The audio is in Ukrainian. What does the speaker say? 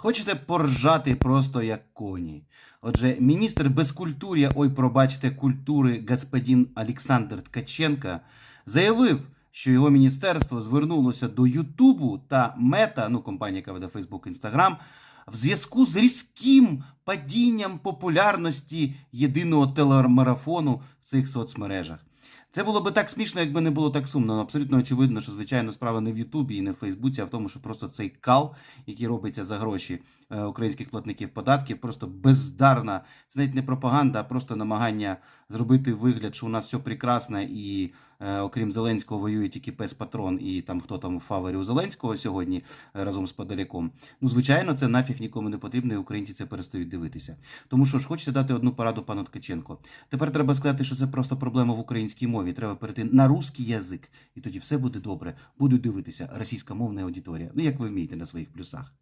Хочете поржати просто як коні. Отже, міністр безкультур'я, ой, пробачте, культури господин Олександр Ткаченка заявив, що його міністерство звернулося до Ютубу та Мета, ну компанія, яка веде Фейсбук, Інстаграм, в зв'язку з різким падінням популярності єдиного телемарафону в цих соцмережах. Це було би так смішно, якби не було так сумно. Абсолютно очевидно, що звичайно справа не в Ютубі і не в Фейсбуці, а в тому, що просто цей кал, який робиться за гроші е, українських платників податків, просто бездарна. Це навіть не пропаганда, а просто намагання зробити вигляд, що у нас все прекрасно, і е, окрім Зеленського воює тільки пес патрон, і там хто там у фаворі у Зеленського сьогодні е, разом з Подоляком. Ну, звичайно, це нафіг нікому не потрібно, і українці це перестають дивитися. Тому що ж хочете дати одну пораду пану Ткаченко. Тепер треба сказати, що це просто проблема в українській мові. Треба перейти на русський язик, і тоді все буде добре. Будуть дивитися російськомовна аудиторія. Ну як ви вмієте на своїх плюсах.